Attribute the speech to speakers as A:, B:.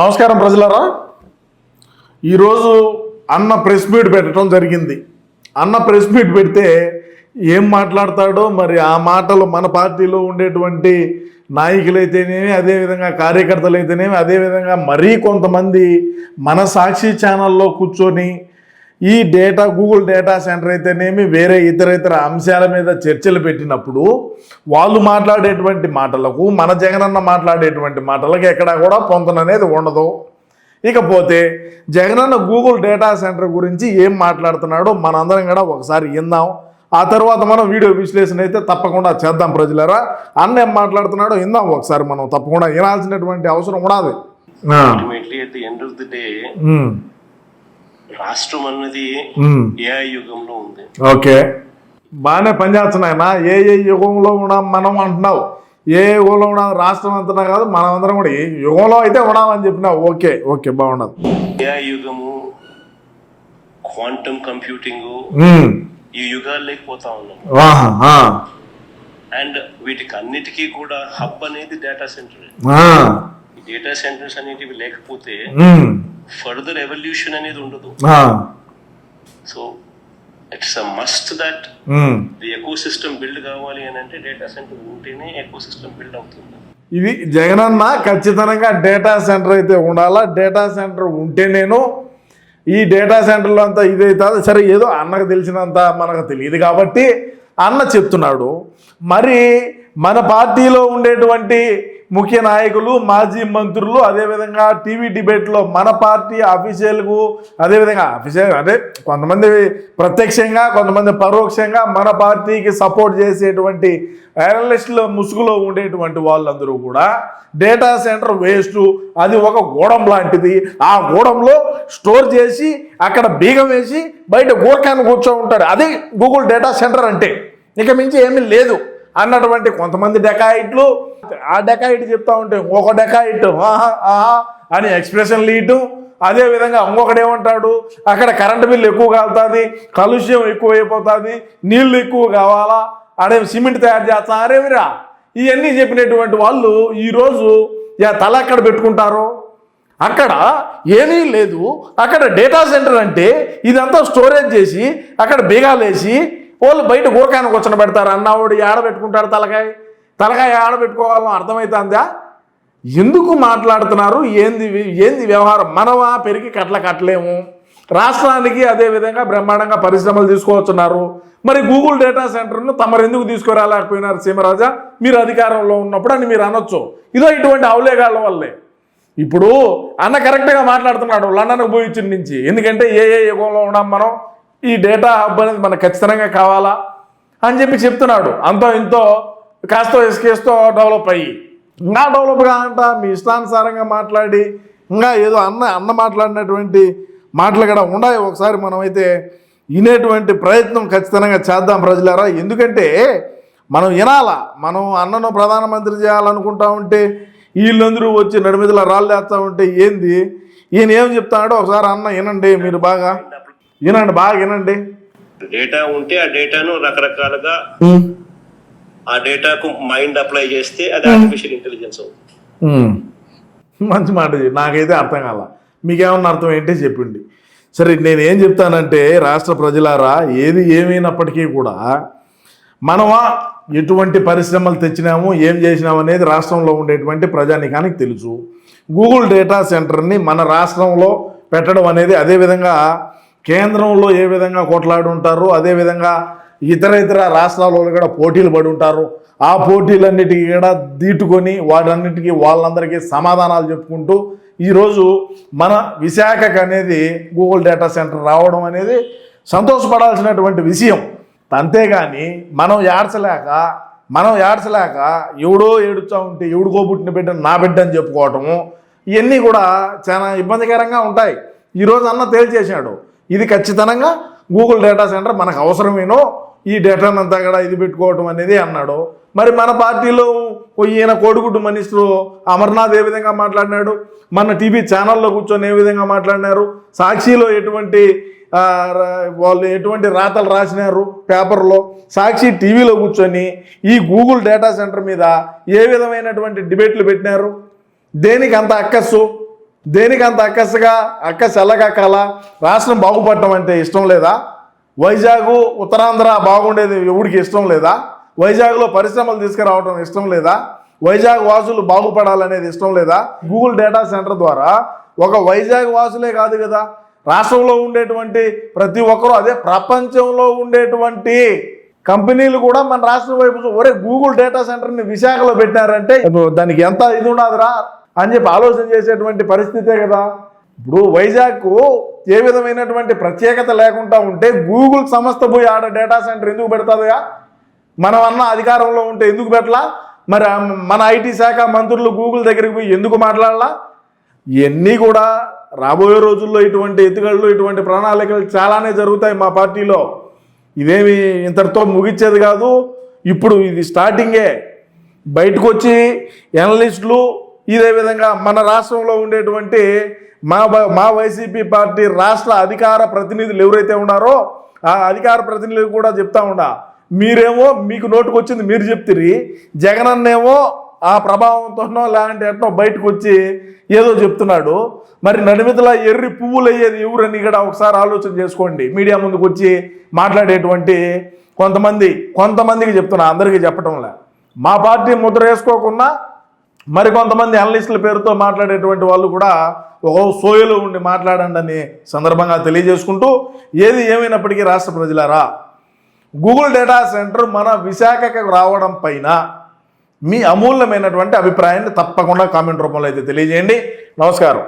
A: నమస్కారం ప్రజలారా. ఈరోజు అన్న ప్రెస్ మీట్ పెట్టడం జరిగింది. అన్న ప్రెస్ మీట్ పెడితే ఏం మాట్లాడతాడో మరి ఆ మాటలు మన పార్టీలో ఉండేటువంటి నాయకులైతేనేమి అదేవిధంగా కార్యకర్తలు అయితేనేమి అదేవిధంగా మరీ కొంతమంది మన సాక్షి ఛానల్లో కూర్చొని ఈ డేటా గూగుల్ డేటా సెంటర్ అయితేనేమి వేరే ఇతర ఇతర అంశాల మీద చర్చలు పెట్టినప్పుడు వాళ్ళు మాట్లాడేటువంటి మాటలకు మన జగనన్న మాట్లాడేటువంటి మాటలకు ఎక్కడా కూడా పొంతననేది ఉండదు. ఇకపోతే జగనన్న గూగుల్ డేటా సెంటర్ గురించి ఏం మాట్లాడుతున్నాడో మనందరం కూడా ఒకసారి విందాం. ఆ తర్వాత మనం వీడియో విశ్లేషణ అయితే తప్పకుండా చేద్దాం ప్రజలరా. అన్న ఏం మాట్లాడుతున్నాడో విందాం ఒకసారి మనం తప్పకుండా వినాల్సినటువంటి అవసరం ఉన్నది
B: రాష్ట్రం అన్నది. ఏఐ యుగంలో ఉంది.
A: ఓకే. బాగానే పనిచేస్తున్నాయన ఏ ఏ యుగంలో ఉన్నాం మనం అంటున్నావు. ఏ యుగంలో ఉన్నాం రాష్ట్రం అంటున్నా కాదు మనం అందరం కూడా ఏ యుగంలో అయితే ఉన్నామని చెప్పినావు. ఓకే ఓకే బాగున్నది.
B: ఏఐ యుగము క్వాంటమ్ కంప్యూటింగ్ ఈ యుగాలు లేకపోతా ఉన్నాం. అండ్ వీటికి అన్నిటికీ కూడా హబ్ అనేది డేటా సెంటర్ డేటా సెంటర్స్ అనేటివి లేకపోతే ఫర్దర్ ఎవల్యూషన్ అనేది ఉండదు. So it's uh must that ecosystem build కావాలి అని అంటే డేటా సెంటర్ ఉంటేనే ఎకో సిస్టమ్ బిల్డ్ అవుతుంది.
A: ఇది జగనన్న ఖచ్చితంగా డేటా సెంటర్ అయితే ఉండాలా? డేటా సెంటర్ ఉంటే నేను ఈ డేటా సెంటర్లో అంతా ఇదైతే సరే ఏదో అన్నకు తెలిసినంత మనకు తెలియదు కాబట్టి అన్న చెప్తున్నాడు. మరి మన పార్టీలో ఉండేటువంటి ముఖ్య నాయకులు మాజీ మంత్రులు అదేవిధంగా టీవీ డిబేట్లో మన పార్టీ అఫీషియల్కు అదేవిధంగా అఫీషియల్ అంటే కొంతమంది ప్రత్యక్షంగా కొంతమంది పరోక్షంగా మన పార్టీకి సపోర్ట్ చేసేటువంటి అనలిస్టుల ముసుగులో ఉండేటువంటి వాళ్ళందరూ కూడా డేటా సెంటర్ వేస్ట్ అది ఒక గూడం లాంటిది. ఆ గూడంలో స్టోర్ చేసి అక్కడ బీగం వేసి బయట గోర్కాన్ని కూర్చో ఉంటాడు అదే గూగుల్ డేటా సెంటర్ అంటే. ఇక మించి ఏమీ లేదు. అన్నటువంటి కొంతమంది డెకాయిట్లు ఆ డెకాయిట్ చెప్తా ఉంటే ఇంకొక డెకాయిట్ ఆహా ఆహా అని ఎక్స్ప్రెషన్లు ఇయటం అదే విధంగా అక్కడ కరెంటు బిల్లు ఎక్కువ కాలుతుంది కాలుష్యం ఎక్కువ అయిపోతుంది నీళ్ళు ఎక్కువ కావాలా అడే సిమెంట్ తయారు చేస్తా అరేవిరా ఇవన్నీ చెప్పినటువంటి వాళ్ళు ఈరోజు యా తల ఎక్కడ పెట్టుకుంటారో? అక్కడ ఏమీ లేదు. అక్కడ డేటా సెంటర్ అంటే ఇదంతా స్టోరేజ్ చేసి అక్కడ బీగాలేసి వాళ్ళు బయట గోకాన్ని కూర్చొని పెడతారు. అన్నవాడు ఆడబెట్టుకుంటాడు తలకాయ? తలకాయ ఆడబెట్టుకోవాలో అర్థమవుతుందా ఎందుకు మాట్లాడుతున్నారు? ఏంది ఏంది వ్యవహారం? మనమా పెరిగి కట్ల కట్టలేము. రాష్ట్రానికి అదే విధంగా బ్రహ్మాండంగా పరిశ్రమలు తీసుకువచ్చున్నారు. మరి గూగుల్ డేటా సెంటర్ను తమరు ఎందుకు తీసుకురాలేకపోయినారు సీమరాజా? మీరు అధికారంలో ఉన్నప్పుడు అని మీరు అనొచ్చు. ఇదో ఇటువంటి అవలేగాళ్ళ వల్లే. ఇప్పుడు అన్న కరెక్ట్గా మాట్లాడుతున్నాడు. లండన్కి పోయి నుంచి. ఎందుకంటే ఏ ఏ యుగంలో ఉన్నాం మనం? ఈ డేటా హబ్ అనేది మనకు ఖచ్చితంగా కావాలా? అని చెప్పి చెప్తున్నాడు. అంతో ఇంతో కాస్తో ఎస్కేస్తో డెవలప్ అయ్యి. ఇంకా డెవలప్ కాదంట మీ ఇష్టానుసారంగా మాట్లాడి ఇంకా ఏదో అన్న అన్న మాట్లాడినటువంటి మాటలు కూడా ఉన్నాయి ఒకసారి మనమైతే వినేటువంటి ప్రయత్నం ఖచ్చితంగా చేద్దాం ప్రజలారా. ఎందుకంటే మనం వినాలా? మనం అన్నను ప్రధానమంత్రి చేయాలనుకుంటా ఉంటే వీళ్ళందరూ వచ్చి నడిమిదిలో రాళ్ళు వేస్తా ఉంటే ఏంది? ఈయన ఏం చెప్తాడో ఒకసారి అన్న వినండి మీరు బాగా. వినండి బాగా వినండి.
B: డేటా ఉంటే ఆ డేటాను రకరకాలుగా ఆ డేటాకు మైండ్ అప్లై చేస్తే అది ఆర్టిఫిషియల్ ఇంటెలిజెన్స్ అవుతుంది.
A: ఉమ్. మంచి మాట నాకైతే అర్థం కాల. మీకేమన్నా అర్థం ఏంటి చెప్పండి. సరే నేను ఏం చెప్తానంటే రాష్ట్ర ప్రజలారా ఏది ఏమైనప్పటికీ కూడా మనమా ఎటువంటి పరిశ్రమలు తెచ్చినాము ఏం చేసినాము అనేది రాష్ట్రంలో ఉండేటువంటి ప్రజానికానికి తెలుసు. గూగుల్ డేటా సెంటర్ని మన రాష్ట్రంలో పెట్టడం అనేది అదేవిధంగా కేంద్రంలో ఏ విధంగా కొట్లాడి ఉంటారు అదేవిధంగా ఇతర ఇతర రాష్ట్రాలలో కూడా పోటీలు పడి ఉంటారు. ఆ పోటీలన్నిటికీ కూడా దీటుకొని వాటన్నిటికీ వాళ్ళందరికీ సమాధానాలు చెప్పుకుంటూ ఈరోజు మన విశాఖకు అనేది గూగుల్ డేటా సెంటర్ రావడం అనేది సంతోషపడాల్సినటువంటి విషయం. అంతేగాని మనం ఏడ్చలేక మనం ఏడ్చలేక ఎవడో ఏడుచా ఉంటే ఎవడికో పుట్టిన బిడ్డ నా బిడ్డ అని చెప్పుకోవటము ఇవన్నీ కూడా చాలా ఇబ్బందికరంగా ఉంటాయి. ఈరోజు అన్న తేల్చేశాడు. ఇది ఖచ్చితంగా గూగుల్ డేటా సెంటర్ మనకు అవసరమేనో ఈ డేటాను అంతా కూడా ఇది పెట్టుకోవటం అనేది అన్నాడు. మరి మన పార్టీలో ఈయన కోడిగుడ్డు మినిస్టర్ అమర్నాథ్ ఏ విధంగా మాట్లాడినాడు? మన టీవీ ఛానల్లో కూర్చొని ఏ విధంగా మాట్లాడినారు? సాక్షిలో ఎటువంటి వాళ్ళు ఎటువంటి రాతలు రాసినారు పేపర్లో? సాక్షి టీవీలో కూర్చొని ఈ గూగుల్ డేటా సెంటర్ మీద ఏ విధమైనటువంటి డిబేట్లు పెట్టినారు? దేనికి అంత అక్కస్సు? దేనికి అంత అక్కసగా అక్కస ఎల్లగక్కాల రాష్ట్రం బాగుపడటం అంటే ఇష్టం లేదా? వైజాగ్ ఉత్తరాంధ్ర బాగుండేది ఎవడికి ఇష్టం లేదా? వైజాగ్లో పరిశ్రమలు తీసుకురావడం ఇష్టం లేదా? వైజాగ్ వాసులు బాగుపడాలనేది ఇష్టం లేదా? గూగుల్ డేటా సెంటర్ ద్వారా ఒక వైజాగ్ వాసులే కాదు కదా? రాష్ట్రంలో ఉండేటువంటి ప్రతి ఒక్కరూ అదే ప్రపంచంలో ఉండేటువంటి కంపెనీలు కూడా మన రాష్ట్రం వైపు ఒరే గూగుల్ డేటా సెంటర్ని విశాఖలో పెట్టారంటే దానికి ఎంత ఇది ఉండదురా? అని చెప్పి ఆలోచన చేసేటువంటి పరిస్థితే కదా. ఇప్పుడు వైజాగ్కు ఏ విధమైనటువంటి ప్రత్యేకత లేకుండా ఉంటే గూగుల్ సంస్థ పోయి ఆడ డేటా సెంటర్ ఎందుకు పెడతాదిగా మనం అన్న అధికారంలో ఉంటే ఎందుకు పెట్టలా? మరి మన ఐటీ శాఖ మంత్రులు గూగుల్ దగ్గరికి పోయి ఎందుకు మాట్లాడాలా? ఇవన్నీ కూడా రాబోయే రోజుల్లో ఇటువంటి ఎత్తుగడలు ఇటువంటి ప్రణాళికలు చాలానే జరుగుతాయి మా పార్టీలో. ఇదేమి ఇంతటితో ముగిచ్చేది కాదు. ఇప్పుడు ఇది స్టార్టింగే. బయటకు వచ్చి ఎనలిస్టులు ఇదే విధంగా మన రాష్ట్రంలో ఉండేటువంటి మా మా వైసీపీ పార్టీ రాష్ట్ర అధికార ప్రతినిధులు ఎవరైతే ఉన్నారో ఆ అధికార ప్రతినిధులు కూడా చెప్తా ఉండా మీరేమో మీకు నోటుకు వచ్చింది మీరు చెప్తిరి. జగనన్నేమో ఆ ప్రభావంతోనో లేదంటే ఎట్నో బయటకు వచ్చి ఏదో చెప్తున్నాడు. మరి నడిమితల ఎర్రి పువ్వులు అయ్యేది ఎవరని ఇక్కడ ఒకసారి ఆలోచన చేసుకోండి. మీడియా ముందుకు వచ్చి మాట్లాడేటువంటి కొంతమంది కొంతమందికి చెప్తున్నా అందరికీ చెప్పటంలే. మా పార్టీ ముద్ర వేసుకోకుండా మరి కొంతమంది అనలిస్టుల పేరుతో మాట్లాడేటువంటి వాళ్ళు కూడా ఒక సోయలో ఉండి మాట్లాడండి అని సందర్భంగా తెలియజేసుకుంటూ ఏది ఏమైనప్పటికీ రాష్ట్ర ప్రజలారా గూగుల్ డేటా సెంటర్ మన విశాఖకు రావడం పైన మీ అమూల్యమైనటువంటి అభిప్రాయాన్ని తప్పకుండా కామెంట్ రూపంలో అయితే తెలియజేయండి. నమస్కారం.